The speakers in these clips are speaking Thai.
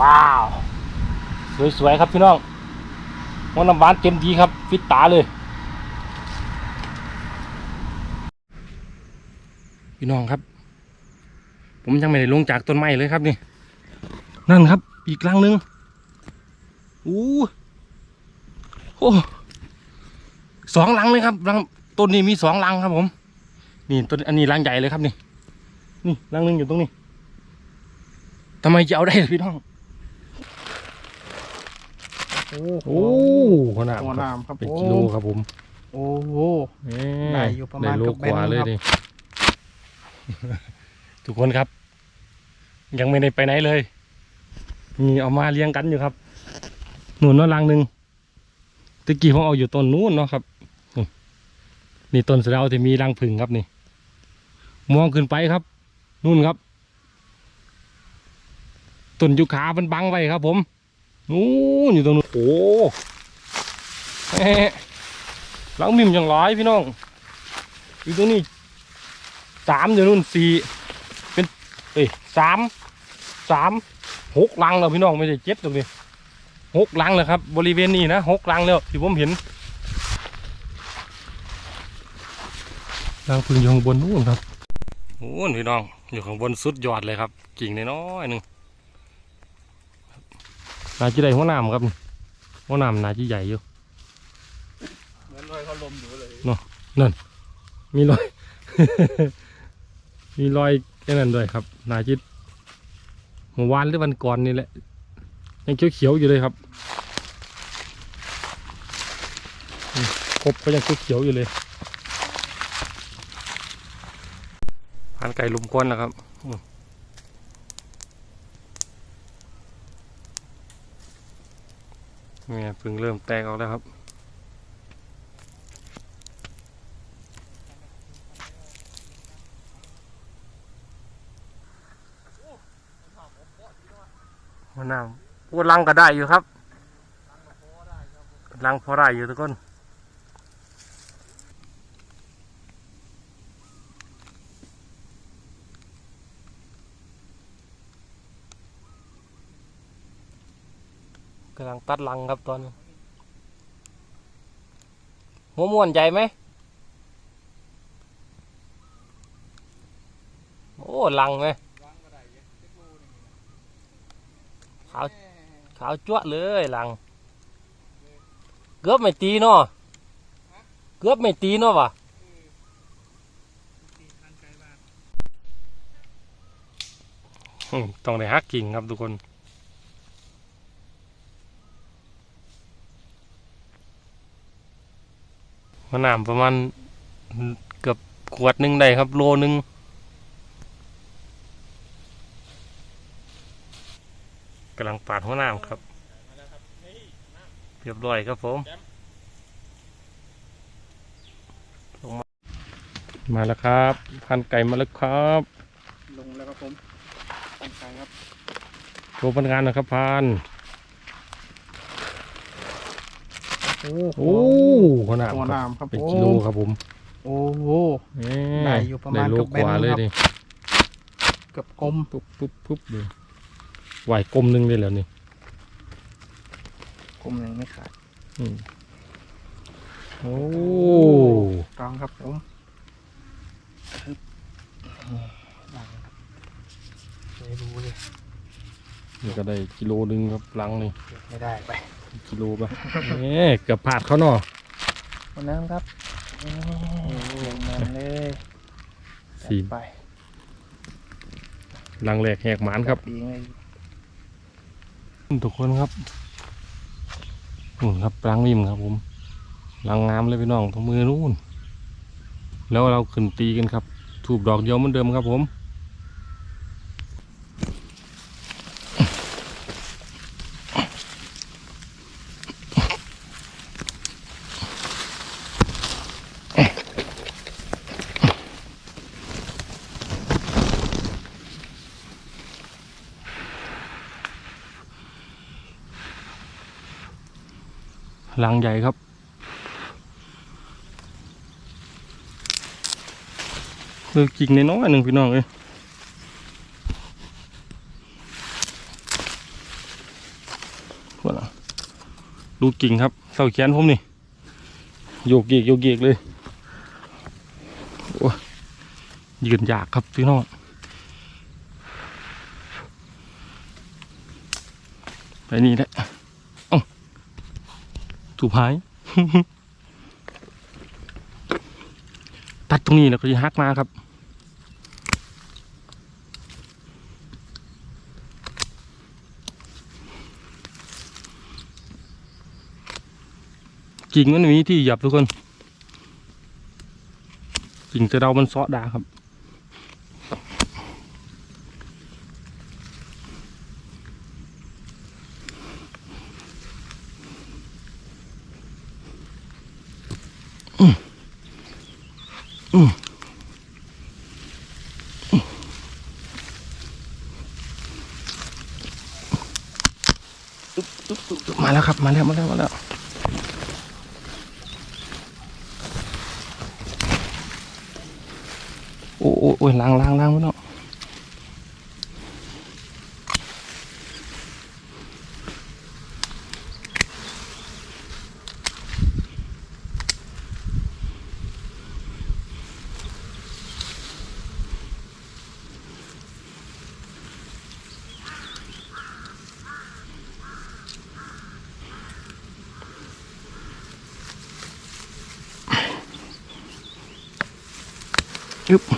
ว้าว สวย ๆ ครับพี่น้องมันน้ำหวานเต็มทีครับ ฟิตตาเลย พี่น้องครับ ผมยังไม่ได้ลงจากต้นไม้เลยครับนี่ นั่นครับ อีกลังหนึ่งอู้โอ้สองลังเลยครับลังต้นนี้มีสองลังครับผม นี่ต้นอันนี้ลังใหญ่เลยครับนี่ นี่ลังหนึ่งอยู่ตรงนี้ทำไมจะเอาได้พี่น้อง โอ้โอ้ขนาดตัวน้ำครับเป็นผมกิโลครับผมโอ้โหเอ๊ได้อยู่ประมาณได้โลเกือบกว่าแบนเลยครับดิทุกคนครับ ยังไม่ได้ไปไหนเลยนี่เอามาเลี้ยงกันอยู่ครับ หนุนเนาะลังหนึ่งตะกี้ผมเอาอยู่ต้นนู้นเนาะครับนี่นี่ต้นสะเดาที่มีรังผึ่งครับนี่ มองขึ้นไปครับ นู่นครับ ต้นยูคามันบังไว้ครับผม นู้นอยู่ตรงนู้นโอ้แหม่หลังมิมอย่างร้อยพี่น้องอยู่ตรงนี้สามอยู่นู่นสี่เป็นเอ้ยสามสามหกลังแล้วพี่น้องไม่ใช่เจ็ดตรงนี้หกลังแล้วครับ บริเวณนี้นะหกลังแล้วที่ผมเห็นรังพึ่งอยู่ข้างบนนู่นครับโอ้ยพี่น้องอยู่ข้างบนสุดยอดเลยครับกิ่งน้อยๆหนึ่ง นาจีใดหัวหน้ำครับนี่หัวหน้ำนาจีใหญ่อยู่เหมือนรอยเขาลมอยู่เลยมีรอย มีรอยแค่นั้นด้วยครับ นาจิตเมื่อวานหรือวันก่อนนี่แหละ ยังเขียวๆอยู่เลยครับนี่ครบก็ยังเขียวๆอยู่เลยพันไก่ลุมก้อนนะครับอืม เนี่ยเพิ่งเริ่มแตกออกแล้วครับ หัวหน้าพวกลังก็ได้อยู่ครับลังพอได้อยู่ทุกคนำลังตัดลังครับตอนนี้หัวม่วนใหญ่ไหมโอ้ลังไหมขาวขาวจั่วะเลยลัง เกือบไม่ตีเนาะเกือบไม่ตีเนาะวะต้องได้ฮักกิ่งครับทุกคน มะนาวประมาณเกือบขวดหนึ่งได้ครับ โลหนึ่งกำลังปาดหัวน้ำครับเรียบร้อยครับผมลงมามาแล้วครับ พันไก่มาแล้วครับ ลงแล้วครับผมตั้งใจครับโชว์พนักงานหนะครับพัน โอ้โอ้หัวน้ำตัวครับน้ำครับเป็นผมกิโลครับผมโอ้โหเอ๊ได้อยู่ประมาณได้โลเกือบกว่าแบนเลยครับดิเกือบกลมปุ๊บปุ๊บปุ๊บเลยไหวกลมหนึงเลยแล้วนี่กลมยังไม่ขาดอืมโอ้กลางครับผมไม่รู้เลยนี่ก็ได้กิโลหนึงครับลังนี่เก็บไม่ได้ไป กิโลป่ะเอ๊ะเกือบพลาดเขาเนาะวันน้ำครับโอ้ลงน้ำเลยสี่ไปลังแหลกแหกหมานครับปีงเลยทุกคนครับนู่นครับรังริมครับผมรังงามเลยพี่น้องตรงมือนู่นแล้วเราขึ้นตีกันครับถูกดอกเดียวเหมือนเดิมครับผม รังใหญ่ครับคือกิ่งน้อยหนึ่งพี่น้องเอ้ยว่าล่ะดูกิ่งครับเสาแขนผมนี่ โยกเยกโยกเยกเลยโอ้ยยืนยากครับพี่น้องไปนี่แหละ ถูกหายตัดตรงนี้แล้วก็จะหักมาครับกิ่งมันมีที่หยับทุกคนกิ่งแต่เรามันเซาะดาครับ อืมอืมอุ๊บอุ๊บอุ๊บอุ๊บมา แล้วครับ มาแล้วมาแล้วมาแล้วโอ้โอ้โอ้ยล้างล้างล้างมันเนาะ ยึบโ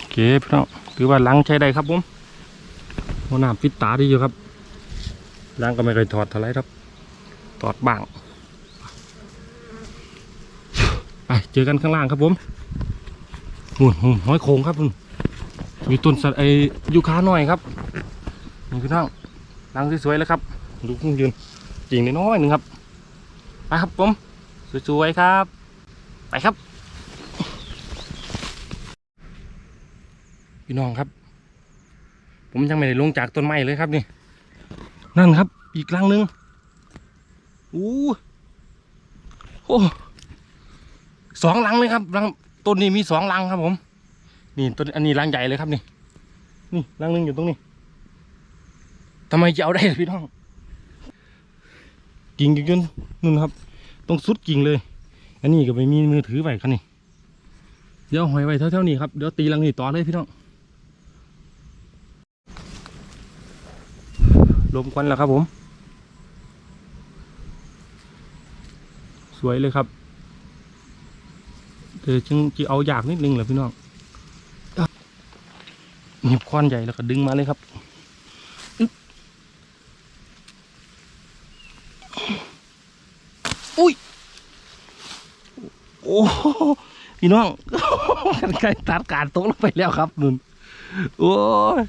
อเคพี่น้องถือว่าล้างใช้ได้ครับผมหัวหน้าปิดตาดีอยู่ครับล้างก็ไม่เคยถอดเท่าไรครับถอดบ้างไปเจอกันข้างล่างครับผมหุ่นหุ่นห้อยโคงครับหุ่น มีต้นสัตว์ไอยูคาหน่อยครับนี่พี่น้องล้างสวยๆแล้วครับดูพุ่งยืนจริงน้อยหนึ่งครับไปครับผมสวยๆครับ ไปครับ พี่น้องครับ ผมยังไม่ได้ลงจากต้นไม้เลยครับนี่ นั่นครับ อีกรังหนึ่งอู้โอ้สองรังเลยครับรังต้นนี้มีสองรังครับผม นี่ต้นอันนี้รังใหญ่เลยครับนี่ นี่รังหนึ่งอยู่ตรงนี้ทำไมจะเอาได้ล่ะพี่น้อง กิ่งจนนู่นครับต้องสุดกิ่งเลย อันนี้ก็ไม่มีมือถือไว้ครับนี่ เดี๋ยวหอยไว้เท่าๆนี้ครับ เดี๋ยวตีรังนี้ต่อเลยพี่น้อง ลมควันแล้วครับผม สวยเลยครับเดี๋ยวจึงจะเอาอยากนิดนึงแหละพี่น้อง หยิบควันใหญ่แล้วก็ดึงมาเลยครับอุ้ย โอ้พี่น้องกันไกลตัดการตกลงไปแล้วครับนุ่นโอ้ย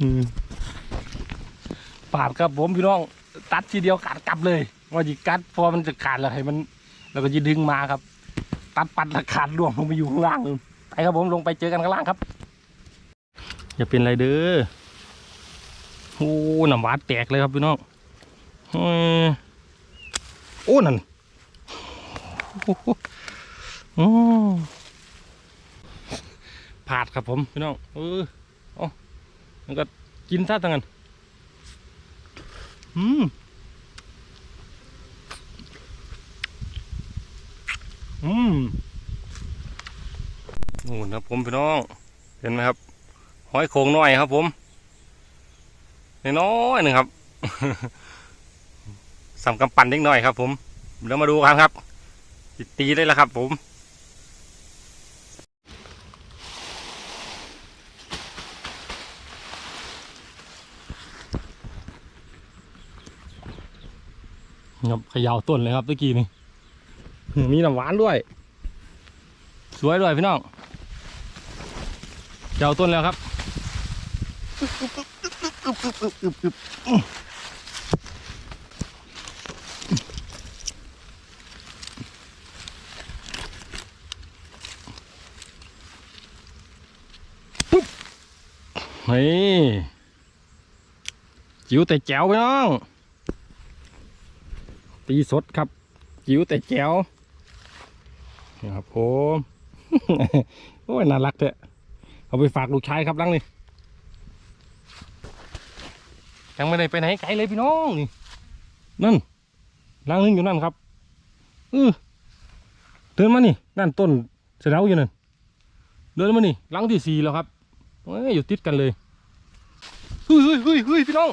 อืมปาดครับผมพี่น้องตัดทีเดียวขาดกลับเลยว่าจิกัดพอมันจะขาดแล้วให้มัน แล้วก็จะดึงมาครับ ตัดปัดแล้วขาดล่วงลงไปอยู่ข้างล่างนู่นไปครับผมลงไปเจอกันข้างล่างครับ อย่าเป็นไรเด้อโอ้หน้ำหวานแตกเลยครับพี่น้องเอ้โอ้นั่นโอ้ผาดครับผมพี่น้องเออมันก็กินท่าตั้งนั้นอืม อืมนู่นครับผมพี่น้อง เห็นไหมครับ หอยโขงน้อยครับ ผมน้อยๆหนึ่งครับสำกำปั่นเล็กน้อยครับ ผมเดี๋ยวมาดูกันครับสิตีได้แล้วครับ ผมครับเขย่าต้นเลยครับเมื่อกี้นี่อื มีน้ำหวานด้วย สวยด้วยพี่น้องเขย่าต้นแล้วครับปุ๊บนี่จิ๋วแต่แจ๋วพี่น้อง ตีสดครับ จิ๋วแต่แจ๋ว นี่ครับผมโอ้ยน่ารักเถอะเอาไปฝากลูกชายครับลังนี่ยังไม่ได้ไปไหนไกลเลยพี่น้องนี่นั่นลังนึงอยู่นั่นครับเออเดินมานี่นั่นต้นเสะเดาอยู่นั่นเดินมานี่ลังที่สี่แล้วครับเอ้ยอยู่ติดกันเลยเฮ้ยเฮ้ยเฮ้ยเฮ้ยพี่น้อง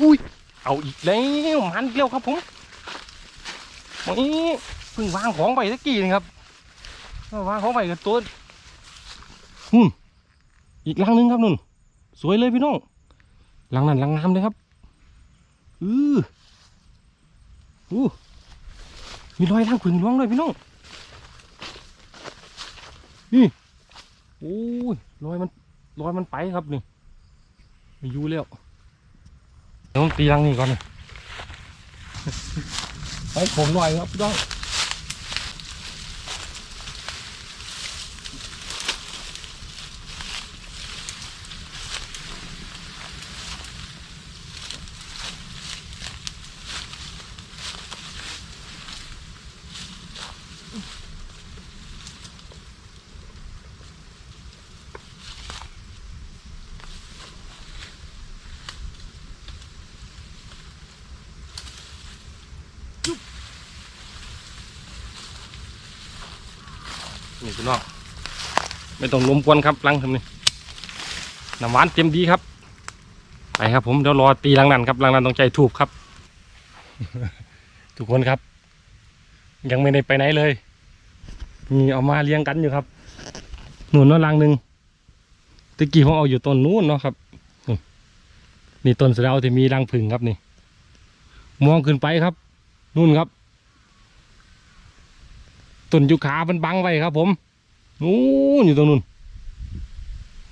อุ้ยเอาอีกแล้วมันอีกแล้วครับผมนี่ พิ่งวางของไปตะกี้นี่ครับวางของไปกับตัวหุ่นอีกลังนึงครับนุ่น สวยเลยพี่น้องลังนั้นลังงามเลยครับอืออู้มีรอยลังผึ่งร่วงเลยพี่น้องนี่โอ้ยรอยมันรอยมันไปครับนี่ไม่อยู่แล้วเดี๋ยวตีลังนี้ก่อนเลยไปผมหน่อยครับพี่น้อง พี่น้องไม่ต้องรวมกวนครับลังทำนี่น้ำหวานเต็มดีครับไปครับ ผมเดี๋ยวรอตีลังนั้นครับลังนั้นต้องใจถูกครับ ทุกคนครับ ยังไม่ได้ไปไหนเลยนี่เอามาเลี้ยงกันอยู่ครับหนุนนาะลังหนึ่งตะกี้ผมเอาอยู่ต้นนู้นเนาะครับนี่นี่ต้นสะเดาที่มีรังผึ่งครับนี่ มองขึ้นไปครับ นู่นครับต้นยูคามันบังไว้ครับผม นู้นอยู่ตรงนู้น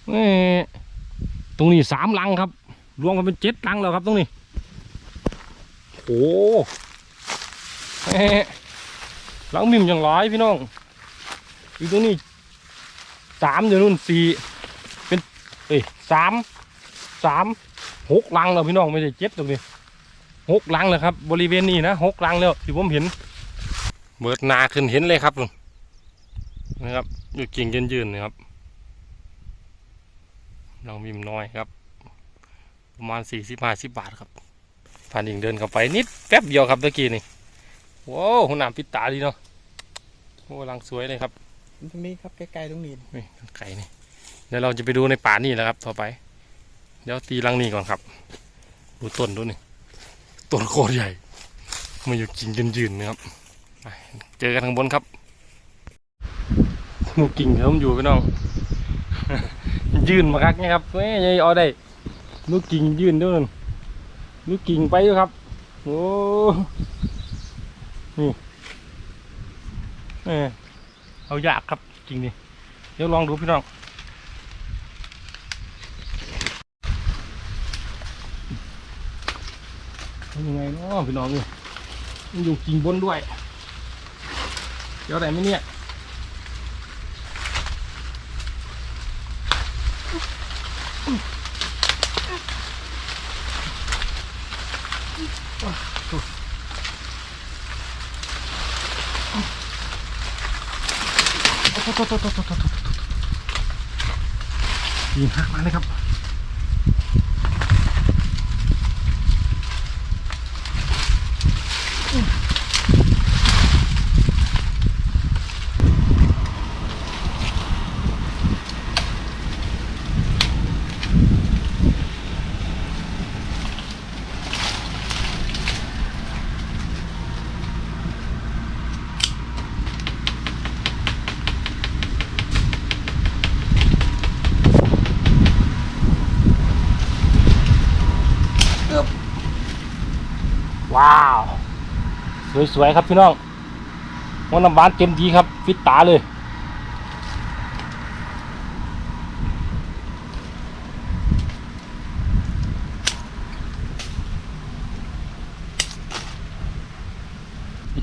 แหมตรงนี้สามลังครับ รวมกันเป็นเจ็ดลังแล้วครับตรงนี้โอ้แหมลังมิมอย่างร้ายพี่น้อง อยู่ตรงนี้สามอยู่นู่นสี่เป็นเอ้ยสามสามหกลังแล้วพี่น้องไม่ใช่เจ็ดตรงนี้หกลังแล้วครับ บริเวณนี้นะหกลังแล้วที่ผมเห็นเบิดนาขึ้นเห็นเลยครับลุง นะครับ อยู่กิ่งยืนๆนะครับเรามีมน้อยครับ ประมาณสี่สิบห้าสิบบาทครับผ่านอิงเดินเข้าไปนิดแป๊บเดียวครับตะกี้นี่ว้าวหัวหน้าปิดตาดีเนาะโอ้ลังสวยเลยครับตรงนี้ครับใกล้ๆตรงนี้นี่ไก่นี่เดี๋ยวเราจะไปดูในป่านี่แหละครับ ต่อไป เดี๋ยวตีลังนี่ก่อนครับ ดูต้นดูนี่ต้นโคตรใหญ่มาอยู่กิ่งยืนๆนะครับไปเจอกันข้างบนครับ หนูกิ่งเทิมอยู่พี่น้องยืนมาคักนี่ยครับเฮ้ยยังเอาได้หนูกิ่งยืนด้วยนั่นหนูกิ่งไปอยู่ครับโอ้นี่เออเอายากครับกิ่งนี่เดี๋ยวลองดูพี่น้องยังไงเนาะพี่น้องนี่มันอยู่กิ่งบนด้วยเดี๋ยวอะไรไหมเนี่ย ยิงหักมาเลยครับ ว้าว สวยๆครับพี่น้องมันน้ำหวานเต็มดีครับ ฟิตตาเลย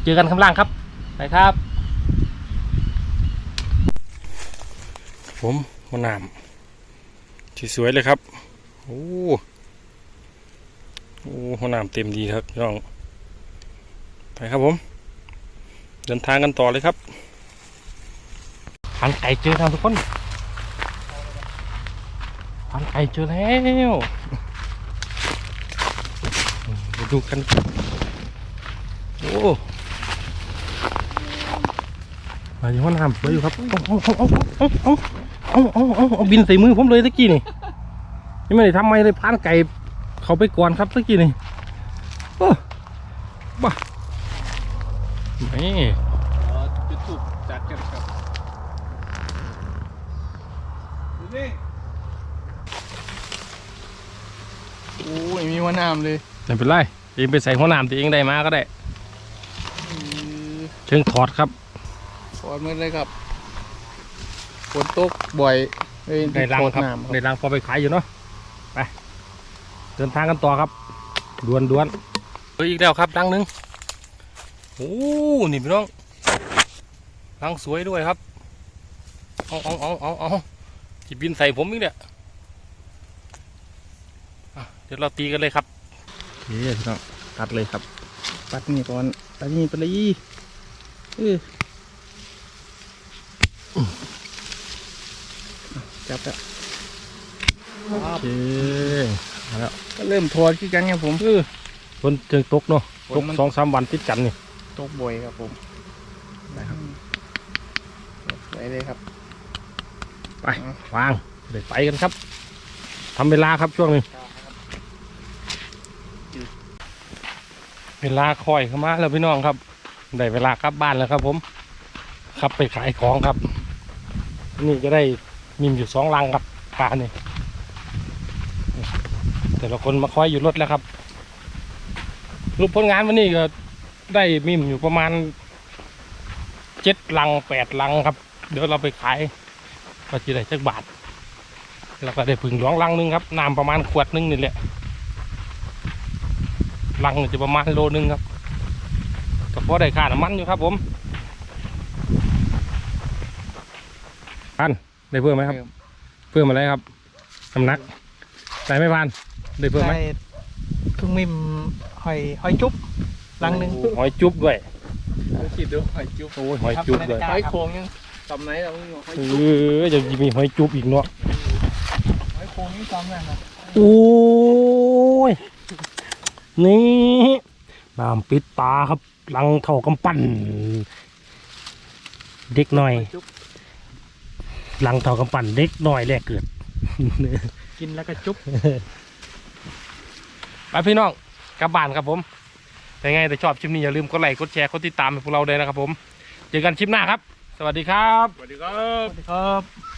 เจอกันข้างล่างครับไปครับ ผมหัวหนามที่สวยเลยครับ โอ้โอ้ห้องน้ำเต็มดีครับพี่น้อง ไปครับผม เดินทางกันต่อเลยครับพันไก่เจอครับทุกคนพันไก่เจอแล้วมาดูกัน โอ้มาอยู่ห้องน้ำสวยอยู่ครับเอาเอาเอาเอาเอาเอาเอาเอาเอาบินใส่มือผมเลยตะกี้นี่ยังไม่ได้ทำไมเลยพันไก่เขาไปก่อนครับตะกี้นี่โอ้บ้า นี่จุดถูกจัดกันครับดูสิโอ้ยมีหัวน้ำเลยไม่เป็นไรเองไปใส่ห้องน้ำตัวเองได้มาก็ได้อือเชิงถอดครับถอดมือเลยครับฝนตกบ่อยเลยในรังครับถอดน้ำในรังพอไปขายอยู่เนาะไปเดินทางกันต่อครับ ดวนดวนเฮ้ยอีกแล้วครับรังหนึ่ง โอ้นี่พี่น้องรังสวยด้วยครับเอาเอาเอาเอาเอาจิบินใส่ผมอีกเนี่ยอะเดี๋ยวเราตีกันเลยครับเฮ้ยพี่น้องตัดเลยครับปัดนี่ก่อนปัดนี่ไปเลยเออจับแล้วโอเคมาแล้วก็เริ่มถอดขี้กันครับผมเออฝนเจิงตกเนาะฝนตกมันสองสามวันติดกันนี่ ตกบ่อยครับผมนะครับสวยเลยครับ ไปวางเดี๋ยวไปกันครับทำเวลาครับช่วงนี้เวลาคอยเข้ามาแล้วพี่น้องครับได้เวลากลับบ้านแล้วครับ ผมขับไปขายของครับ นี่จะได้มีอยู่สองลังครับปลานี่แต่ละคนมาคอยอยู่รถแล้วครับรูปผลงานวันนี้ก็ ได้มีมอยู่ประมาณเจ็ดลังแปดลังครับ เดี๋ยวเราไปขายก็จะได้สักบาท แล้วก็ได้ผึ่งหลวงลังหนึงครับน้ำประมาณขวดหนึงนี่แหละลังหนึ่งจะประมาณโลนึงครับก็พอได้ค่าน้ำมันอยู่ครับผมพันได้เพิ่มไหมครับ เพิ่มอะไรครับน้ำหนักได้ไหม่พันได้เพิ่มไหมได้ทุ่งมิมหอยหอยจุ๊บ ลังหนึ่งหอยจุ๊บด้วยคิดดูหอยจุ๊บโอ้ยหอยจุ๊บด้วยหอยโขงยังจำไหนเราไม่รู้หอยเอจุ๊บอจะมีหอยจุ๊บอีกเนาะหอยโขงนี่จำได้นะโอ้ยนี่น้ำปิดตาครับลังเท่ากำปั้นเด็กหน่อยหอยจุ๊บลังเท่ากำปั้นเด็กหน่อยแรกเกิด กินแล้วก็จุ๊บไปพี่น้องกลับบ้านครับผม ยังไงแต่ชอบคลิปนี้อย่าลืมกดไลค์กดแชร์กดติดตามให้พวกเราด้วยนะครับผม เจอกันคลิปหน้าครับ สวัสดีครับ สวัสดีครับ สวัสดีครับ